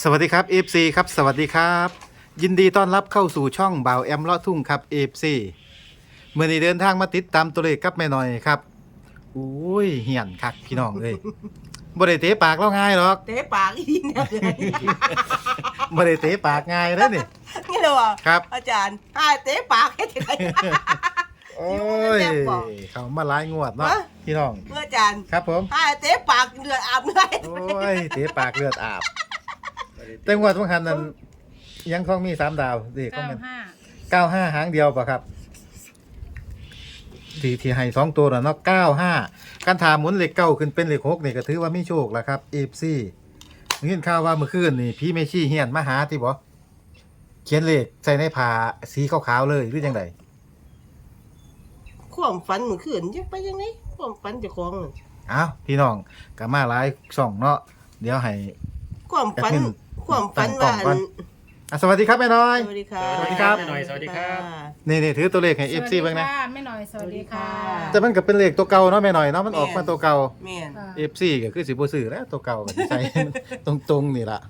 สวัสดีครับ FC ครับสวัสดีครับ ยินดีต้อนรับเข้าสู่ช่องบ่าวแอมเลาะทุ่งครับ FC เมื่อนี้เดินทางมาติดตามตัวเลขกับแม่หน่อยครับอุ้ยเหียนคักพี่น้องเลยบ่ได้เตะปากเราง่ายหรอกเตะปากอีเนี่ยบ่ได้เตะปากง่ายเด้อนี่นี่เลยว่ะครับ อาจารย์ให้เตะปากให้ถึงโอ้ยแซ่บบ่เขามาหลายงวดเนาะฮะพี่น้องเมื่ออาจารย์ครับผมให้เตะปากเลือดอาบเลือดโอ้ยเตะปากเลือดอาบ แต่งวดบางคันนั้นยังคงมีสามดาวดิคงเก้าเป็นห้าเก้าห้าหางเดียวป่ะครับที่ที่ให้สองตัวนะเนาะเก้าห้าการถามหมุนเหล็กเก้าขึ้นเป็นเหล็กหกนี่ก็ถือว่าไม่โชคแล้วครับเอฟซีเงินข่าวว่าเมื่อคืนนี่พี่เมชี่เฮียนมาหาที่บ่เขียนเลขใส่ในผ้าสีขาวๆเลยหรือยังไงความฝันเมื่อคืนจะไปยังไงความฝันเจะคล้าของนั่นอ้าวพี่น้องก็มาหลายช่องเนาะเดี๋ยวให้ความฝันแอดมิน ความฝันตั้ว่างกล้องก่อนอะสวัสดีครับแม่น้อย สวัสดีค่ะสวัสดีครับแม่หน่อยสวัสดีครับ นี่นี่ถือตัวเลขให้เอฟซีบ้างนะ แม่หน่อยสวัสดีค่ะแต่มันก็เป็นเลขตัวเก่าเนาะแม่น้อยเนาะมันออกมาตัวเก่าแม่นค่ะเอฟซีก็คือสิบ่ซื้อแล้วตัวเก่าก็สิใส่ตรงตรงๆนี่ล่ะ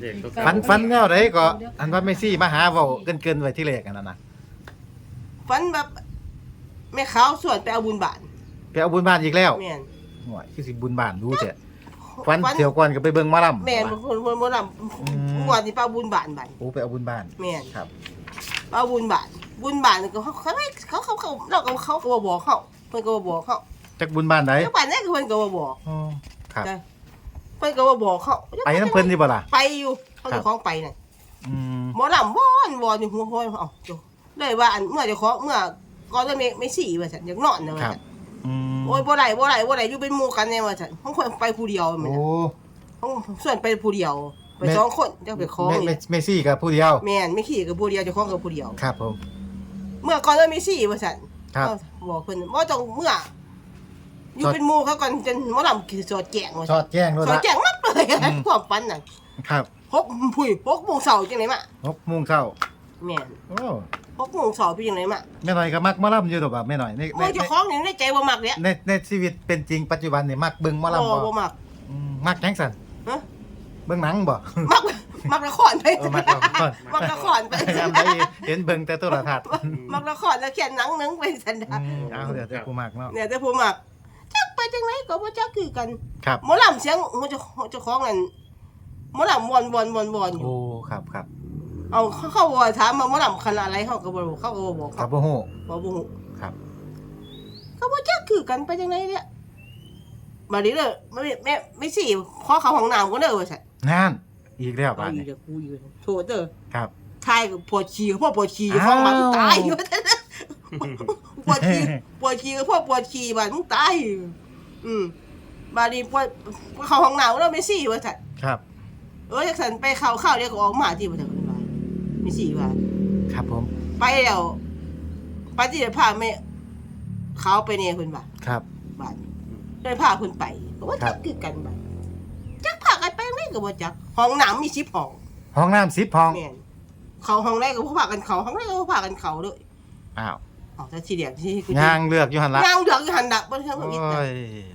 เด็กตัวฟันฟันแนวใดก็อันว่าเมซี่มาหาเว้าเกินเกินๆไว้ที่แรกอันนั้นน่ะฝันแบบแม่ขาวส่วนไปเอาบุญบาทไปเอาบุญบ้านอีกแล้วแม่นโอ้ยคือสิบุญบ้านรู้แท้ ฟันเที่ยวก่อนก็ไปเบิ่งหมาลํแม่นคนคนโบราณมงวดที่ไปเอาบุญบาทบัดโอ้ไปเอาบุญบ้านแม่นครับเอาบุญบาทบุญบาทนี่ก็เขาเขาเขาเขาเขาเราก็เขาก็บ่บอกเขาเพิ่นก็บ่บอกเขาจักบุญบ้านใดเจ้าบ้านนี่คือเพิ่นก็บ่บอกอ๋อครับ จ้ะเพิ่นก็บ่บอกเขาไปน้ำเพิ่นดีบ่ล่ะ ไปอยู่เขาครัเจะบของไปน่ะอืมหมอลำวอนวอนอยู่หัวห้อยเอ้าเจ้าเลยว่าอันเมื่อเจะของเมื่อก่อนจะไม่ไม่สี่ว่าซั่นอยากนอนน่ะว่าครับ ซั่นอืม โอ้ยบ่ได้บ่ได้บ่ได้อยู่เป็นหมู่กันแน่ว่าซั่นของคนไปผู้เดียวแม่โอ้นของส่วนไปผู้เดียว ไปแม่สองคนเจ้าไปของเมนี่เมเมซี่กับผู้เดียว แม่นไม่ขี่กับผู้เดียวเจ้าของกับผู้เดียว ครับผม เมื่อก่อนจะไม่สี่ว่าซั่นครับเขาบอกเพิ่นบ่ต้องเมื่อ อยู่เป็นหมู่เขาก่อนจนหมอลำคือสอดแจงว่าชอดแจ้งด้วยสอดละแจงมับเลยอืม ความฝันน่ะครับหกพุยหกโมงเช้าจังไหนมาหกโมงเช้า แม่นโอ้หกโมงเช้าพี่จังไหนมาแม่หน่อยก็มักหมาล่ำอยู่ดอกแบบแม่หน่อยในในโอ้ยเจ้าของนี่ในใจบ่มักเนี่ยในในชีวิตเป็นจริงปัจจุบันนี่มักเบิ่งหมาล่ำบ่บ่บ่มัก อืมมักแจ้งสันฮะ เบิ่งหนังบ่ มักมักละครไปเออมักละคร มักละครไปยามใดเห็นเบิ่งแต่โทรทัศน์มักละครแล้วเขียนหนังหนึงไปสันดาอืมเอาเดี๋ยวแต่กูมักเนาะเนี่ยแต่ผู้มักจักไปจังไหนก็บ่จักคือกันครับ หมอลำเสียงมันเจะเจ้าของนั่นหมอลำวอนวอนวอนวอนอยู่ โอ้ครับครับ เอาเขาเขาบอกถามมาหมอลำคณะอะไรเขาก็บ่รู้เขาก็บ่บอกครัเขาบบ่ฮู้บ่บ่ฮู้ ครับเขาบ่จักคือกันไปจังไหนเนี่ยมาดิเด้อไม่แม่ไม่สิขอเขาห้องน้ำก็เด้อว่าซั่นงานอีกแล้วเอาบาดอีนี้กเด้อกูอยู่โทษเด้อครับ ทายกับปวดฉี่กับพ่อปวดฉี่อยู่ฟ้องมันตายอยู่ปวดฉี่ปวดฉี่กับพ่อปวดฉี่บ้านมึงตายอยู่อืมบาดนี้ปวดเข้าห้องน้ำแล้วไม่สิว่าซั่นครับ เออจากสันไปเข้าเข้าเรียกออกมาที่บ่ซั่นเพิ่นว่าไม่สิว่า ครับผม ไปแล้วไปที่จะพาแม่เขาไปเนี่ยเพิ่นว่าครับ บ้านนี้ได้พาเพิ่นไปก็ว่าครัจับ กคือกันบ้านจักพากันไปไหนก็บ่จักห้องน้ำมี10ห้องห้องน้ำ10ห้องแม่นเขาห้องแรกก็บ่พากันเขาห้องแรกก็บ่พากันเขาเลยอ้าวอ๋อแต่ทีเดียวที่กูยางเลือกอยู่หั่นละย่างเดือกอยู่หันดับบ่ทันโอ้บ่มีย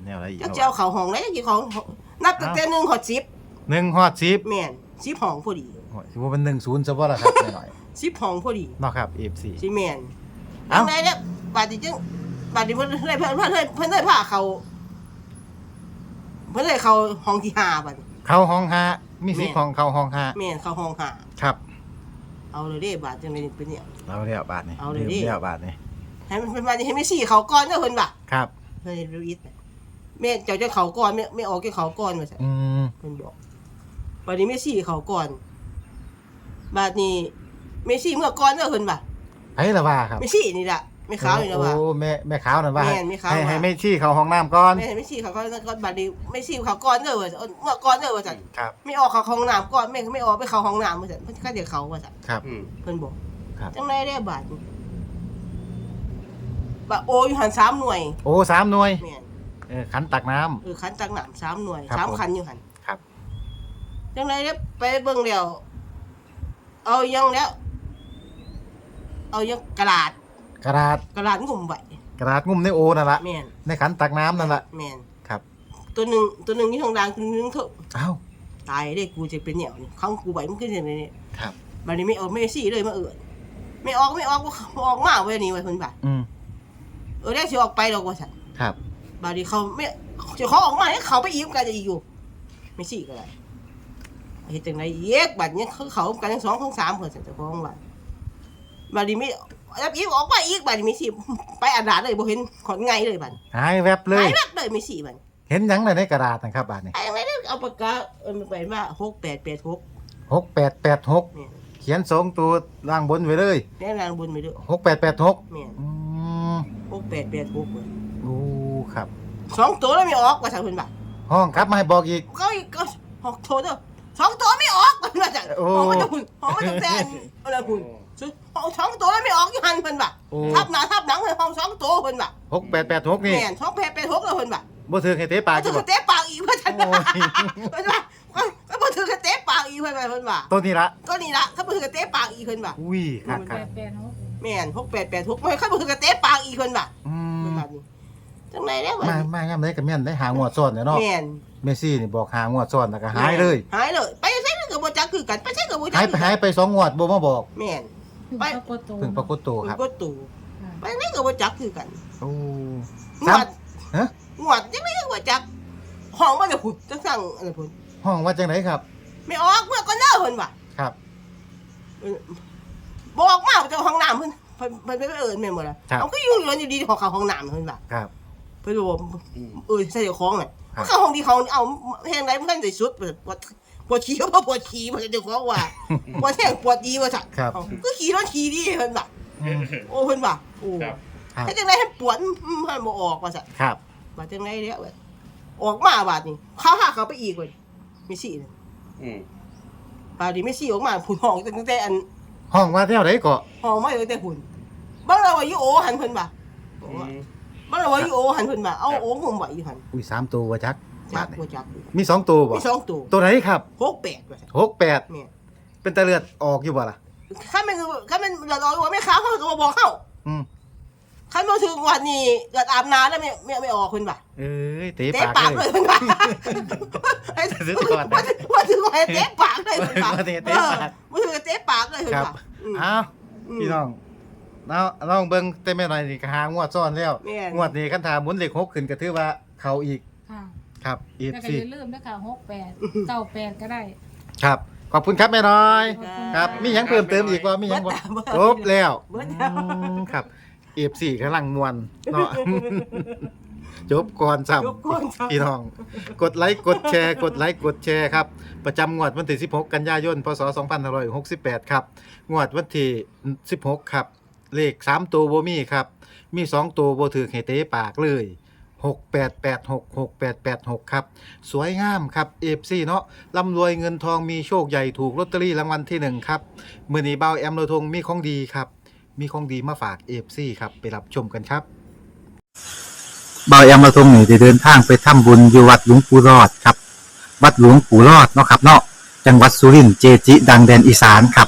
แนวอะไรอีกจักเอาเจ้าเขาห้องแรกกี่ของนับตั้งแต่1ฮอดหนึ่งฮอด10 10แม่น10ห้องพอดี โอ้ยสิว่าเป็น10ซะบ่ล่ะครับแม่หน่อย10ห้องพอดีเนาะครับ F4 สิแม่นเอ้าจังไดเนี่ยบาดนี้จึงบาดนี้เพิ่นเลยเพิ่นเพิ่นเลยเพิ่นเลยพาเขาเพิ่นเลยเขาห้องที่ห้าบัดนี้เข้าห้องห้ามีแม่10ห้องเข้าห้องห้าแม่นเขาห้องห้าครับเอาเลยเด้บาดจังไดนี่เป็นเนี่ย เราเรียกบาทนี่เอาเลยดิ เรียกบาทนี่ให้มันเป็นบาดนี้ให้ไม่สี่เขาก่อนเด้อเพิ่นว่าครับ เพิ่นรู้อีกแม่เจ้าจะเขาก่อนแม่ไม่ออกแกเขาก่อนว่าซั่นอืมเพิ่นบอกบาดนี้ไม่สี่เขาก่อน บาดนี้ไม่สี่เมื่อก่อนเด้อเพิ่นว่าไอ้ละว่าครับไม่สี่นี่ล่ะไม่ขาวนี่ล่ะว่าโอ้แม่แม่ขาวนั่นว่า แม่นแม่ขาวให้ว่าให้แม่ชี้เข้าห้องน้ำก่อนแม่ไม่สี่เขาก่อนก่อนบาดนี้ไม่สี่เขาก่อนเด้อว่าซั่นเมื่อก่อนเด้อว่าซั่นครับ ไม่ออกเขาห้องน้ำก่อนไม่ไม่ออกไปเข้าห้องน้ำว่าซั่นเพิ่นก็เดี๋ยวเขาว่าซั่นครับ อืมเพิ่นบอกครับ จังไดได้บาดนี้บาดโออยู่หันสามหน่วยโอ้สามหน่วยแม่น เออขันตักน้ำ เออคันตักน้ำสามหน่วยครับสามผมคันอยู่หันครับ จังไดได้ไปเบิ่งแล้ว เอายังแล้ว เอายังกระดาษกระดาษกระดาษงุ่มไว้กระดาษงุ่มในโอนั่นละแม่นในขันตักน้ำนั่นละแม่นครับ ตัวหนึ่งตัวหนึ่งอยู่ทางด่างตัวหนึ่งเถอะเอ้าตายได้กูจะเป็นเหนี่ยวนี่ข้างกูไหวมันขึ้นอย่างนี้ครับบัดนี้ไม่เอาไม่ซี่เลยมาเอิญไม่ออกไม่ออกบ่ออกมาเว้ยนี่ไว้เพิ่นบ่าอืมเออได้สิออกไปดอกว่าซั่นครับบัดนี้เขาไม่เจะเขาออกมาให้เขาไปอีกกันจะอีกอยู่ ไม่ซี่ก็ได้ เฮ็ดจังไดเย็กบัดนี้คือเขากันทั้งสองทั้งสามเพิ่นซั่นเจ้าของว่าบัดนี้ไม่แล้วอีกออกมาอีกบัดนี้ไม่ซี่ไปอาดาษเลยบ่เห็นขอนไงเลยบัดหายแวบเลหายยแบบเลยไม่ซี่บัดเห็นหยังเลยในกระดาษนะครับบาดนี้ไอ้ไม่ได้เอาปากกาเออมันไปว่าหกแปดแปดหกหกแปดแปดหกเนี่ย เขียนสองตัวล่างบนไว้เลยแน่นางบุญไปด้วยหกแปดแปดหกเนี่ยอืมหกแปดแปดหกเลยโอ้ครับ สองตัวแล้วไม่ออกว่าสั่งเพิ่นบ่าห้องครับมาให้บอกอีก ก็อีกก็หกตัวเด้อ สองตัวไม่ออกมันว่าจังโอ้หอมันจะหุ่นหอมันจะแซนอะไรหุ่นซื้อห้องสองตัวแล้วไม่ออกอยู่หันเพิ่นบ่าโอ้ ทับหน้าทับหลังเลยห้องสองตัวเพิ่นบ่าหกแปดแปดหกนี่แม่นสองแปดแปดหกแล้วเพิ่นบ่าบ่ถือให้เตะปากถืกี่อบ่กระเตะปากอีกว่าจังโอ้ย เพิ่นว่าก็บ่ถือกระเตะปากอีกเพิ่นว่าเพิ่นว่าตัวนี้ละก็นี่ละถ้าบ่ถือกระเตะปากอีกเพิ่นว่าอุ้ยครับคแปรับดแปดหกแม่นหกแปดแปดหกไม่ค่อยบ่ถือกระเตะปากอีกเพิ่นว่าอืเพิ่นมว่านี่ จังไดแล้วมามาย่ำได้กับแม่นได้หางวดซ้อนเนี่ยเนาะแม่นเมสซี่นี่บอกหางวดซ้อนแล้วก็หายเลยหายเลยไปใช้กับบ่จักคือกันไปใช้กับบ่จัหายไปหายไปสองงวดบ่มาบอกแม่นถึงไป ปรากฏตัวเพิ่งปรากฏตัวคืคอรับ ก็ตู่ค่ะไปไหนกับบ่จักคือกันโอ้งสามวดฮะงวดยังไม่กับบ่จักห้องมันจะผุดจังสั่งอะไรพุ่นห้องว่าจังไหนครับ ไม่ออกเมื่อก่อนเด้อเพิ่นว่าครับ เออบอกมาจากห้องน้ำเพิ่นเพิ่นเพิ่นไปเอิ้นแม่นบ่ล่ะครับ เอาก็อยู่อยู่ดีๆของเขาห้องน้ำเพิ่นว่าครับ เพิ่นบอกเออใส่ของน่ะครับ เข้าห้องที่เขาเอาแห้งไรมันกันใส่ชุดปวดปวดขี้เพราะปวดขี้มันจะบอกว่าปวดแห้งปวดดีว่าสั่นครับ ก็ขี่รถขี่ดีเพิ่นว่าอืมโอ้เพิ่นว่าโอ้ครับ ครับถ้าจังไดให้ปวดมันบ่ออกว่าสั่นครับบาดจังไดเด้อเว้ยออกมาบาดนี้เขาหาเขาไปอีกเว้ยไม่สิเลยอืมบาดนี้ไม่สิออกมาผุนห้องตั้งแต่อัน ห้องว่าเท่าไหนก็ห้องมาตั้งแต่หุ่นบางเราว่าอยู่โอหันเพิ่นว่าอืมบา งเราว่าอยู่โอหันเพิ่นว่าเอาโอผมไว้อยู่หันอุ้ยสามตัวว่าจักจับากทนี่บ่จักมีสองตัวบ่มีสองตัวตัวไหนครับหกแปดว่าซั่นหกแปดเนี่ยเป็นตะเลือดออกอยู่บ่ล่ะคันแม่นคันแม่นเลือดออกว่าไม่ค้าเขาก็บ่บอกเฮาอืมคันบ่ถึงวันนี้เลือดอาบน้ำแล้วไม่ไม่ไม่ออกเพิ่นว่าเอ้ยเตะเตะปาปากกเลเลยยเพิ่นว่าไอ้สุดยอดนะว่าถึงว่าเตะปากเลยเพิ่นว่าว่าเตะเตะปากเออว่าถึงเตะปากเลยเพิ่นครับว่าอืมอ้าวพี่น้อง เอาลองเบิ่งเต็มแม่หน่อยนี่ก็หางวดซ้อนแล้วแม่น งวดนี้คันถามหมุนเลขหกขึ้นก็ถือว่าเขาอีกค่ะครับอีกแล้วก็สิอย่าลืมนะคะหกแปดเก้าแปดก็ได้ ครับ ขอบคุณครับแม่น้อยขอบคุณครับมีหยังเพิ่มเติมอีกว่ามีหยังบ่ ครบแล้วเบิดแล้วอืมครับเอฟซีกำลังมวนเนาะ จบก่อนซ้ยกก้นำพี่น้อง กดไลค์กดแชร์ กดไลค์กดแชร์ครับ ประจำงวดวันที่ 16 กันยายน พศ 2568 ครับ งวดวันที่ 16 ครับ เลข3ตัวบ่มีครับ มี2ตัวบ่ถือให้เตะปากเลย6886 6886ครับ สวยงามครับ FC เนาะร่ำรวยเงินทองมีโชคใหญ่ถูกลอตเตอรี่รางวัลที่ 1 ครับ มื้อนี้เบาแอมโลทงมีของดีครับ มีของดีมาฝาก FC ครับ ไปรับชมกันครับเบาแอมมาทงนี่ได้เดินทางไปทำบุญอยู่วัดหลวงปู่รอดครับ วัดหลวงปู่รอดเนาะครับเนาะจังหวัดสุรินทร์เจจิ ดังแดนอีสานครับ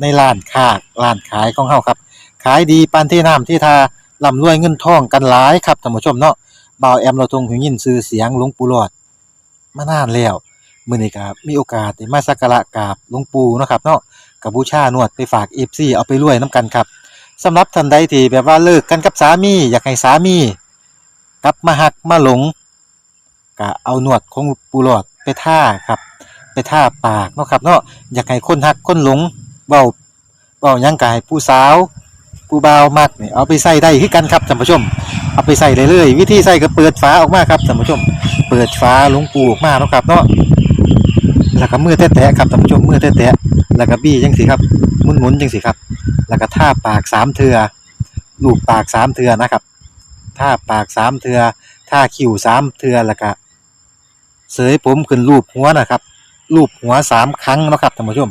ในร้านค้าร้านขายของเฮาครับ ขายดีปานที่น้ำที่ทาร่ำรวยเงินทองกันหลายครับท่านผู้ชมเนาะบ่าวแอมเราทงหูยินชื่อเสียงหลวงปู่หลอด มานานแล้วมื้อนี้ก็มีโอกาสได้มาสักการะกราบหลวงปู่เนาะครับเนาะกับบูชานวดไปฝาก FC เอาไปรวยนํกันครับสำหรับท่านใดที่แบบว่าเลิกกันกับสามี อยากให้สามีกลับมาหักมาหลงก็เอาหนวดของปูหลอดไปท่าครับ ไปท่าปากเนาะครับเนาะอยากให้คนหักคนหลง เบาเบายังกายผู้สาวผู้เบามักเนี่ยเอาไปใส่ได้คือกันครับท่านผู้ชม เอาไปใส่เลยเลยวิธีใส่ก็เปิดฝาออกมาครับท่านผู้ชม เปิดฝาลงปูออกมาเนาะครับเนาะแล้วก็มือแตะๆครับท่านผู้ชมมือแตะๆแล้วก็บี้จังสิครับหมุนๆจังสิครับ แล้วก็ท่าปากสามเทือลูบปากสามเทือนะครับท่าปากสามเทือท่าคิ้วสามเทือแล้วก็เสยผมขึ้นรูปหัวนะครับรูปหัวสามครั้งนะครับท่านผู้ชม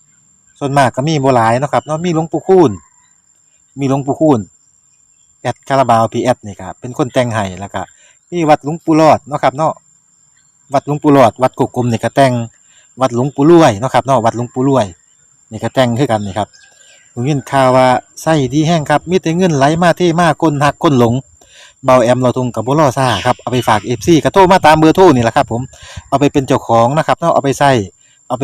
ส่วนมากก็มีบหลายนะครับเนาะมีหลวงปู่คูณมีหลวงปู่คูณแอดคาราบาวพีแอดนี่ครับเป็นคนแต่งให้แล้วก็มีวัดหลวงปู่รอดนะครับเนาะวัดหลวงปู่รอด วัดกกกลมนี่ก็แต่งวัดหลวงปู่รวยนะครับเนาะวัดหลวงปู่รวยนี่ก็แต่งคือกันนี่ครับผมยินข่าวว่าไส้ดีแห้งครับมีแต่เงินไหลมาเทมาคนหักคนหลงเบาแอมเราทุงกับบุรอซ่าครับเอาไปฝากเอฟซีกระโทรมาตามเบอร์โทรนี่แหละครับผมเอาไปเป็นเจ้าของนะครับเนาะเอาไปใส่เอาไป